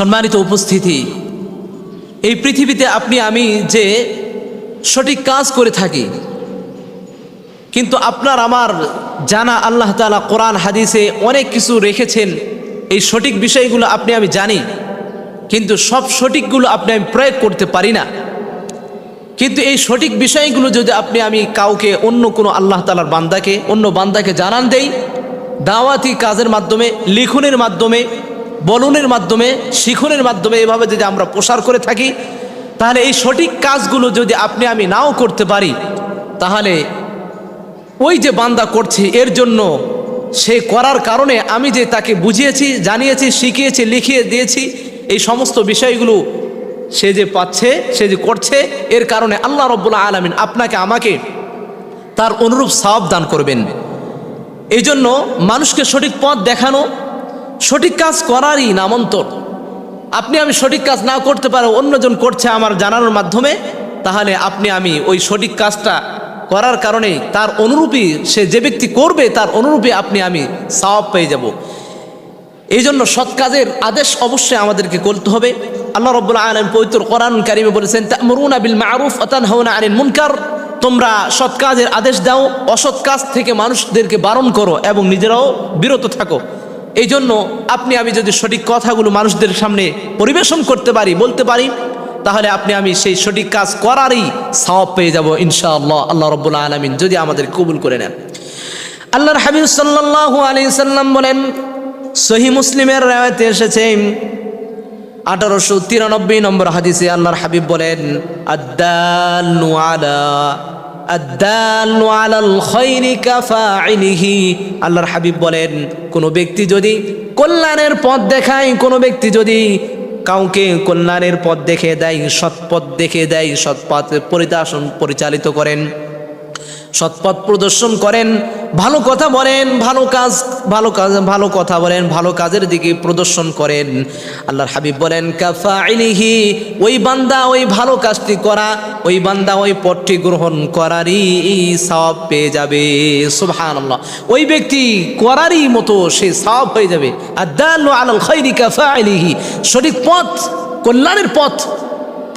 সম্মানিত উপস্থিতি। এই পৃথিবীতে আপনি, আমি যে সঠিক কাজ করে থাকি, কিন্তু আপনার, আমার জানা আল্লাহ তালা কোরআন, হাদিসে অনেক কিছু রেখেছেন, এই সঠিক বিষয়গুলো আপনি, আমি জানি, কিন্তু সব সঠিকগুলো আপনি, আমি প্রয়োগ করতে পারি না। কিন্তু এই সঠিক বিষয়গুলো যদি আপনি, আমি কাউকে, অন্য কোনো আল্লাহ তালার বান্দাকে, অন্য বান্দাকে জানান দেই, দাওয়াতি কাজের মাধ্যমে, লিখনের মাধ্যমে বলনের মাধ্যমে, শিখনের মাধ্যমে এভাবে যদি আমরা প্রসার করে থাকি, তাহলে এই সঠিক কাজগুলো যদি আপনি আমি নাও করতে পারি, তাহলে ওই যে বান্দা করছি, এর জন্য সে করার কারণে আমি যে তাকে বুঝিয়েছি, জানিয়েছি, শিখিয়েছি, লিখিয়ে দিয়েছি, এই সমস্ত বিষয়গুলো সে যে পাচ্ছে, সে যে করছে, এর কারণে আল্লাহ রব্বুল্লাহ আলমিন আপনাকে, আমাকে তার অনুরূপ সওয়াব দান করবেন। এই জন্য মানুষকে সঠিক পথ দেখানো সঠিক কাজ করারই নামন্তর। আপনি আমি সঠিক কাজ না করতে পারো অন্যজন করছে আমার জানানোর মাধ্যমে, তাহলে আপনি আমি ওই সঠিক কাজটা করার কারণে তার অনুরূপী সে যে ব্যক্তি করবে, তার অনুরূপী আপনি আমি সওয়াব পেয়ে যাব। এই জন্য সৎ কাজের আদেশ অবশ্যই আমাদেরকে করতে হবে। আল্লাহ রব্বুল্লাহ আলম পবিত্র কোরআন কারিমে বলেছেন মরুনা বিল মারুফ আতান হওনা আনিল মুনকার। তোমরা সৎ কাজের আদেশ দাও, অসৎ কাজ থেকে মানুষদেরকে বারণ করো এবং নিজেরাও বিরত থাকো। এই জন্য আপনি আমি যদি সঠিক কথাগুলো মানুষদের সামনে পরিবেশন করতে পারি, বলতে পারি, তাহলে আপনি আমি সেই সঠিক কাজ করারই সওয়াব পেয়ে যাব ইনশাআল্লাহ। আল্লাহ রব্বুল্লাহ আলমিন যদি আমাদের কবুল করে নেন। আল্লাহর হাবিব সাল্লাল্লাহু আলাইহি সাল্লাম বলেন, সহি মুসলিমের রায়তে এসেছে, আঠারোশো তিরানব্বই নম্বর হাদিসে আল্লাহর হাবিব বলেন আদাল্লু আল্লাহর হাবিব বলেন, কোনো ব্যক্তি যদি কল্যাণের পথ দেখায়, কোনো ব্যক্তি যদি কাউকে কল্যাণের পথ দেখে দেয় সৎপথ দেখে দেয় সৎপথ পরিদাসন পরিচালিত করেন। সৎপথ প্রদর্শন করেন, ভালো কথা বলেন, ভালো কাজ ভালো কাজ, ভালো কথা বলেন, ভালো কাজের দিকে প্রদর্শন করেন। আল্লাহর হাবিব বলেন কাফা ইলিহি ওই বান্দা ওই ভালো কাজটি করা, ওই বান্দা ওই পথটি গ্রহণ করারই সব পেয়ে যাবে। আল্লাহ ওই ব্যক্তি করারই মতো সে সব হয়ে যাবে। আদাল্লু আলাল খৈরি কাফা ইলিহি সঠিক পথ, কল্যাণের পথ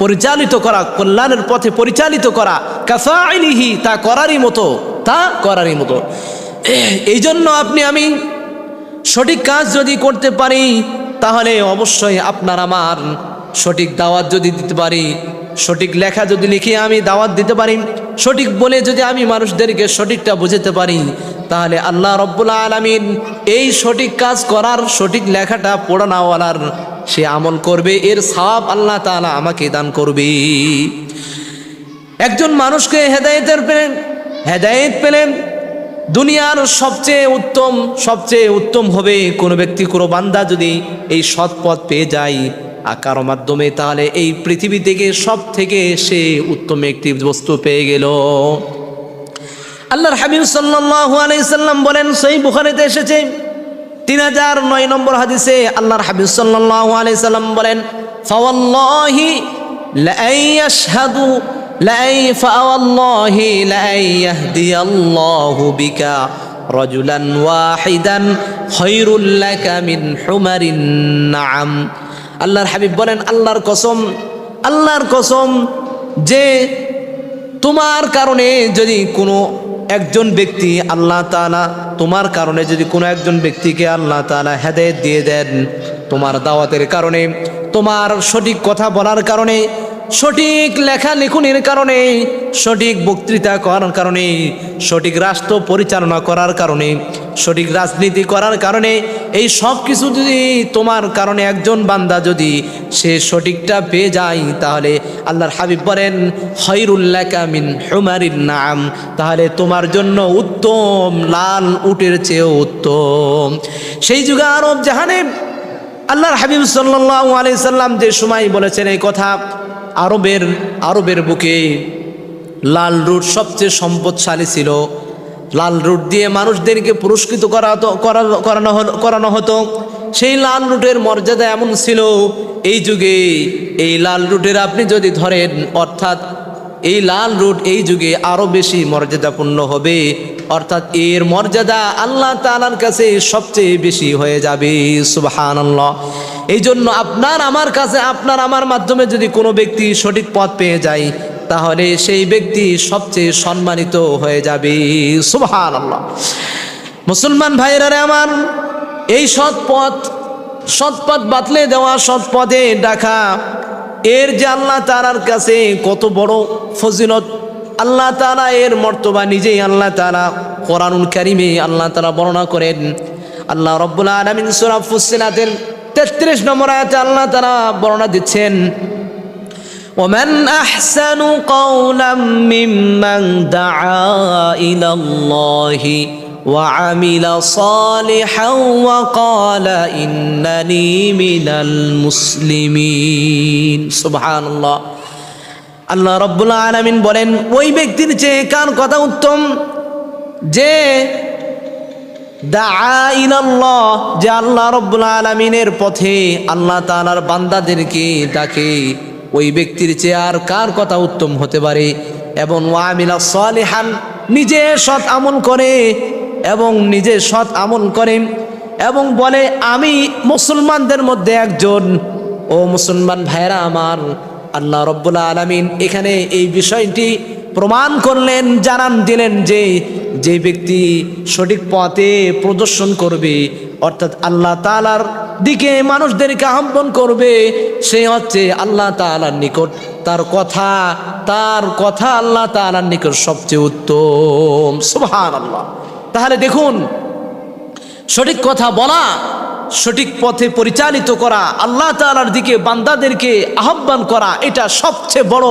পরিচালিত করা, কল্যাণের পথে পরিচালিত করা কাফাইলিহি তা করারই মতো, তা করারই মতো। এই জন্য আপনি, আমি সঠিক কাজ যদি করতে পারি, তাহলে অবশ্যই আপনার আমার সঠিক দাওয়াত যদি দিতে পারি, সঠিক লেখা যদি লিখে আমি দাওয়াত দিতে পারি, সঠিক বলে যদি আমি মানুষদেরকে সঠিকটা বুঝাতে পারি, তাহলে আল্লাহ রব্বুল্লা আলমিন এই সঠিক কাজ করার সঠিক লেখাটা পড়ানাওয়ালার সে আমল করবে, এর সাপ আল্লাহ তালা আমাকে দান করবে। একজন মানুষকে হেদায়েতের পেলেন, হেদায়েত পেলেন, দুনিয়ার সবচেয়ে উত্তম সবচেয়ে উত্তম হবে কোনো ব্যক্তি, কোনো বান্দা যদি এই সৎ পথ পেয়ে যায় আকার মাধ্যমে, তাহলে এই পৃথিবী থেকে সব থেকে সে উত্তম একটি বস্তু পেয়ে গেল। আল্লাহর হাবিব সাল্লাল্লাহু আলাইহি সাল্লাম বলেন সেই বুখারীতে এসেছে তিন হাজার নয় নম্বর হাদিসে আল্লাহর হাবিব সাল্লাল্লাহু আলাইহি সাল্লাম বলেন, ফাওয়াল্লাহি লাআন ইয়াশহাদু লাআন, ফাওয়াল্লাহি লাআন ইয়াহদিয়াল্লাহু বিকা রাজুলান ওয়াহিদান খায়রুল লাকা মিন হুমারিন নাআম। আল্লাহর হাবিব বলেন, আল্লাহর কসম আল্লাহর কসম যে তোমার কারণে যদি কোনো একজন ব্যক্তি আল্লাহ তালা তোমার কারণে যদি কোনো একজন ব্যক্তিকে আল্লাহ তালা হেদায়ত দিয়ে দেন তোমার দাওয়াতের কারণে, তোমার সঠিক কথা বলার কারণে, সঠিক লেখা লেখুনির কারণে, সঠিক বক্তৃতা করার কারণে, সঠিক রাষ্ট্র পরিচালনা করার কারণে সঠিক রাজনীতি করার কারণে এই সব কিছু যদি তোমার কারণে একজন বান্দা যদি সে সঠিকটা পেয়ে যায়, তাহলে আল্লাহর হাবিব বলেন হৈরুল্লাকা মিন হুমারিন নাম তাহলে তোমার জন্য উত্তম, লাল উটের চেয়েও উত্তম। সেই যুগে আরব জাহানে আল্লাহর হাবিব সাল্লাহ আলি সাল্লাম যে সময় বলেছেন এই কথা, আরবের আরবের বুকে লাল রুট সবচেয়ে সম্পদশালী ছিল। লাল রুট দিয়ে মানুষদেরকে পুরস্কৃত করা করানো করানো হতো। সেই লাল রুটের মর্যাদা এমন ছিল, এই যুগে এই লাল রুটের আপনি যদি ধরেন, অর্থাৎ এই লাল রুট এই যুগে আরও বেশি মর্যাদাপূর্ণ হবে, অর্থাৎ এর মর্যাদা আল্লাহ তাআলার কাছে সবচেয়ে বেশি হয়ে যাবে সুবাহান এই জন্য আপনার, আমার কাছে, আপনার, আমার মাধ্যমে যদি কোনো ব্যক্তি সঠিক পথ পেয়ে যায় তাহলে সেই ব্যক্তি সবচেয়ে সম্মানিত হয়ে যাবে। সুবাহান আল্লাহ মুসলমান ভাইরা আমার, এই সৎ পথ সৎ পথ বাতলে দেওয়া সৎ পথে ডাকা, এর যে আল্লাহ তালার কাছে কত বড় ফজিলত, আল্লাহ তালা এর মর্তবা নিজেই আল্লাহ তালা কোরআনুল কারিমে আল্লাহ তালা বর্ণনা করেন। আল্লাহ রব্বুল আলমিন সুরা ফুসিনাতের তেত্রিশ নম্বর আয়াতে আল্লাহ তালা বর্ণনা দিচ্ছেন ومن أحسن قولا ممن دعا إلى الله وعمل صالحا وقال إنني من المسلمين سبحان الله আল্লাহ রব্বুল আলমিন বলেন ওই ব্যক্তির চেয়ে কার কথা উত্তম যে দাআইনাল্লাহ যে আল্লাহ রব্বুল আলমিনের পথে আল্লাহ তাআলার বান্দাদেরকে ডাকে ওই ব্যক্তির চেয়ে আর কার কথা উত্তম হতে পারে? এবং ওয়ামিলা সালিহান, নিজে সৎ আমল করে এবং নিজে সৎ আমল করে এবং বলে, আমি মুসলমানদের মধ্যে একজন। ও মুসলমান ভাইরা আমার, আল্লাহ রব্বুল্লা আলমিন এখানে এই বিষয়টি প্রমাণ করলেন, জানান দিলেন যে যে ব্যক্তি সঠিক পথে প্রদর্শন করবে, অর্থাৎ আল্লাহ তালার দিকে মানুষদেরকে আহ্বান করবে, সে হচ্ছে আল্লাহ তালার নিকট। তার কথা তার কথা আল্লাহ তালার নিকট সবচেয়ে উত্তম। সুবহান আল্লাহ তাহলে দেখুন, সঠিক কথা বলা, সঠিক পথে পরিচালিত করা, আল্লাহ তালার দিকে বান্দাদেরকে আহ্বান করা, এটা সবচেয়ে বড়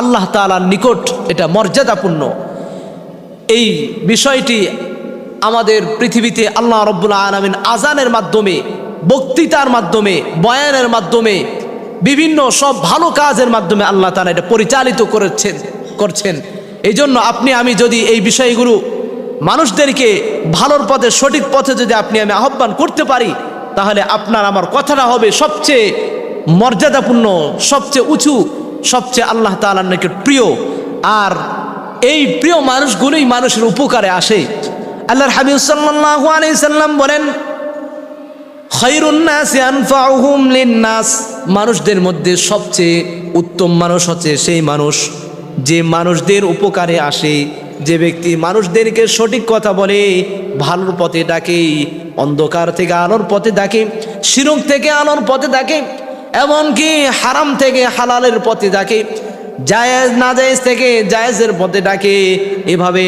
আল্লাহ তালার নিকট, এটা মর্যাদাপূর্ণ। এই বিষয়টি আমাদের পৃথিবীতে আল্লাহ রব্বুল আলমিন আজানের মাধ্যমে বক্তৃতার মাধ্যমে, বয়ানের মাধ্যমে, বিভিন্ন সব ভালো কাজের মাধ্যমে আল্লাহ তালা এটা পরিচালিত করেছেন, করছেন। এই জন্য আপনি, আমি যদি এই বিষয়গুলো মানুষদেরকে ভালোর পথে, সঠিক পথে যদি আপনি, আমি আহ্বান করতে পারি, তাহলে আপনার আমার কথাটা হবে সবচেয়ে মর্যাদাপূর্ণ, সবচেয়ে উঁচু, সবচেয়ে আল্লাহ তালার নাকি প্রিয়। আর এই প্রিয় মানুষগুলোই মানুষের উপকারে আসে। আল্লাহর হাবিব সাল্লাম বলেন মানুষদের মধ্যে সবচেয়ে উত্তম মানুষ হচ্ছে সেই মানুষ, যে মানুষদের উপকারে আসে, যে ব্যক্তি মানুষদেরকে সঠিক কথা বলে, ভালোর পথে ডাকে, অন্ধকার থেকে আলোর পথে ডাকে, শিরক থেকে আলোর পথে ডাকে, এমনকি হারাম থেকে হালালের পথে ডাকে। জায়েজ না জায়েজ থেকে জায়েজের পথে ডাকে, এভাবে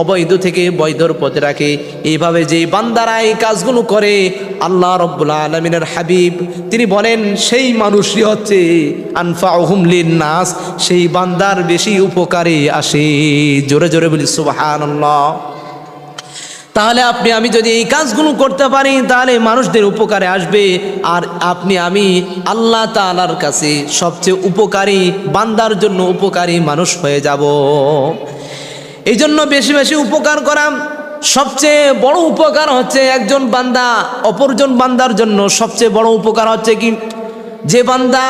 অবৈধ থেকে বৈধর পথে ডাকে এইভাবে যে বান্দারা এই কাজগুলো করে, আল্লাহ রব্বুল আলমিনের হাবিব, তিনি বলেন, সেই মানুষই হচ্ছে আনফা হুমলিন নাস সেই বান্দার বেশি উপকারে আসে। জোরে জোরে বলি সুবাহান তাহলে আপনি, আমি যদি এই কাজগুলো করতে পারি, তাহলে মানুষদের উপকারে আসবে। আর আপনি, আমি আল্লাহ তালার কাছে সবচেয়ে উপকারী, বান্দার জন্য উপকারী মানুষ হয়ে যাব। এই জন্য বেশি বেশি উপকার করা, সবচেয়ে বড় উপকার হচ্ছে একজন বান্দা, অপরজন বান্দার জন্য সবচেয়ে বড় উপকার হচ্ছে কি? যে বান্দা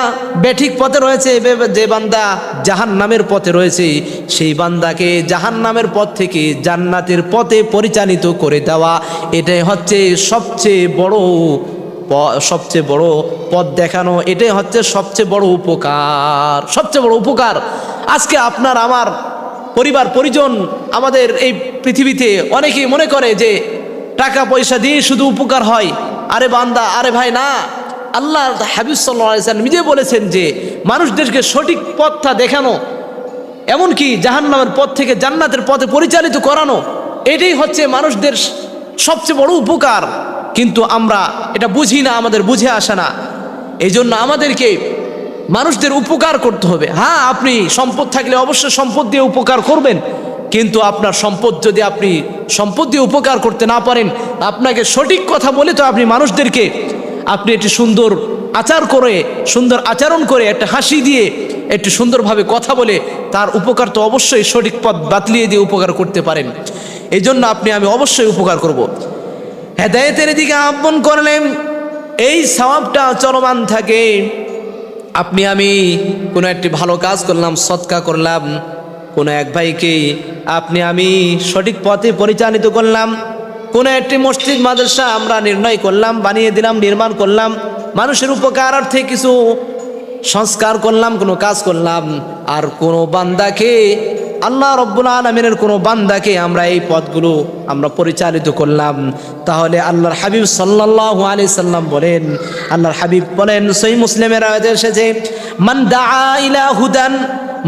বেঠিক পথে রয়েছে যে বান্দা জাহান নামের পথে রয়েছে, সেই বান্দাকে জাহান নামের পথ থেকে জান্নাতের পথে পরিচালিত করে দেওয়া। এটাই হচ্ছে সবচেয়ে বড় সবচেয়ে বড় পথ দেখানো। এটাই হচ্ছে সবচেয়ে বড় উপকার, সবচেয়ে বড় উপকার। আজকে আপনার, আমার পরিবার, পরিজন আমাদের এই পৃথিবীতে অনেকেই মনে করে যে টাকা পয়সা দিয়ে শুধু উপকার হয়। আরে বান্দা, আরে ভাই, না। আল্লাহ হাবিব সাল্লাম নিজে বলেছেন যে মানুষদেরকে সঠিক পথটা দেখানো, এমনকি জাহান্নামের পথ থেকে জান্নাতের পথে পরিচালিত করানো, এটাই হচ্ছে মানুষদের সবচেয়ে বড় উপকার। কিন্তু আমরা এটা বুঝি না, আমাদের বুঝে আসে না। এই জন্য আমাদেরকে মানুষদের উপকার করতে হবে। হ্যাঁ আপনি সম্পদ থাকলে অবশ্যই সম্পদ দিয়ে উপকার করবেন, কিন্তু আপনার সম্পদ যদি আপনি সম্পদ দিয়ে উপকার করতে না পারেন, আপনাকে সঠিক কথা বলে তো আপনি মানুষদেরকে আপনি একটি সুন্দর আচার করে, সুন্দর আচরণ করে, একটা হাসি দিয়ে একটু সুন্দরভাবে কথা বলে, তার উপকার তো অবশ্যই সঠিক পথ বাতলিয়ে দিয়ে উপকার করতে পারেন এই জন্য আপনি, আমি অবশ্যই উপকার করব। হেদায়তের দিকে আহ্বান করলেন, এই সওয়াবটা চলমান থাকে আপনি, আমি কোনো একটি ভালো কাজ করলাম, সৎকা করলাম, কোনো এক ভাইকে আপনি, আমি সঠিক পথে পরিচালিত করলাম কোনো একটি মসজিদ, মাদ্রাসা আমরা নির্ণয় করলাম, বানিয়ে দিলাম, নির্মাণ করলাম, মানুষের উপকারার্থে কিছু সংস্কার করলাম, কোনো কাজ করলাম। আর কোনো বান্দাকে, আল্লাহ রব্বুল আলমিনের কোনো বান্দাকে আমরা এই পথগুলো আমরা পরিচালিত করলাম। তাহলে আল্লাহর হাবিব সাল্লাহ আলি সাল্লাম বলেন, আল্লাহর হাবিব বলেন সই মুসলিমের আয়াতে এসেছে, মান দা ইলা হুদান,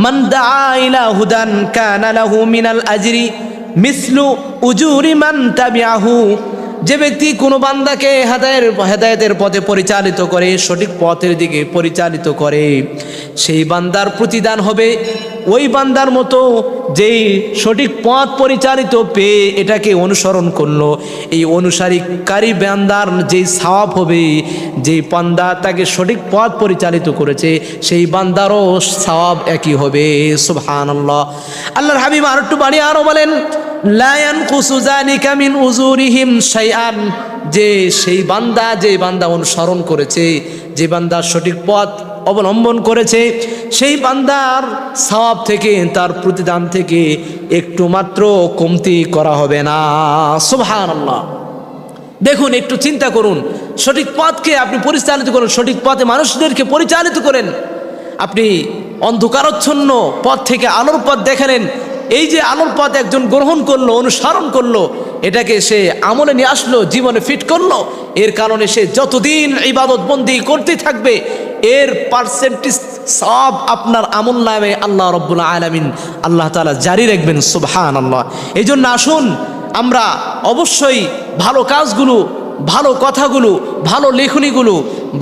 মান দা হুদান কানা লাহু মিনাল আজরি মিসলু উজুরি মান্তাবিয়াহু যে ব্যক্তি কোনো বান্দাকে হেদায়ের, হেদায়েতের পথে পরিচালিত করে, সঠিক পথের দিকে পরিচালিত করে, সেই বান্দার প্রতিদান হবে ওই বান্দার মতো যেই সঠিক পথ পরিচালিত পেয়ে এটাকে অনুসরণ করল। এই অনুসারীকারী বান্দার যেই সাওয়াব হবে, যেই বান্দা তাকে সঠিক পথ পরিচালিত করেছে, সেই বান্দারও সাওয়াব একই হবে। সুবহানাল্লাহ। আল্লাহর হাবিব আর একটু বাড়ি আরও বলেন লায়ান কুসুজানিকা মিন উজুরিহিম শাইআন। যে সেই বান্দা, যে বান্দা অনুসরণ করেছে, যে বান্দা সঠিক পথ অবলম্বন করেছে, সেই বান্দার সওয়াব থেকে, তার প্রতিদান থেকে একটু মাত্র কমতি করা হবে না। সুবহানাল্লাহ। দেখুন, একটু চিন্তা করুন, সঠিক পথকে আপনি পরিচালিত করুন, সঠিক পথে মানুষদেরকে পরিচালিত করেন। আপনি অন্ধকারচ্ছন্ন পথ থেকে আলোর পথ দেখালেন এই যে আলোর পথ একজন গ্রহণ করল, অনুসরণ করল, এটাকে সে আমলে নিয়ে আসলো, জীবনে ফিট করল, এর কারণে সে যতদিন ইবাদত বন্দি করতে থাকবে এর পার্সেন্টেজ সব আপনার আমল নামে আল্লাহ রব্বুল আলমিন আল্লাহ তালা জারি রাখবেন সুবহান আল্লাহ এই জন্য আসুন, আমরা অবশ্যই ভালো কাজগুলো, ভালো কথাগুলো, ভালো লেখনীগুলো,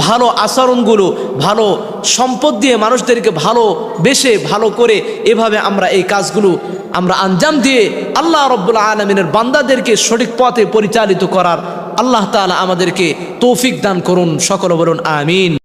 ভালো আচরণগুলো, ভালো সম্পদ দিয়ে মানুষদেরকে ভালো বেশে, ভালো করে এভাবে আমরা এই কাজগুলো, আমরা আঞ্জাম দিয়ে আল্লাহ রব্বুল আলমিনের বান্দাদেরকে সঠিক পথে পরিচালিত করার আল্লাহ তাআলা আমাদেরকে তৌফিক দান করুন, সকল বলুন, আমিন।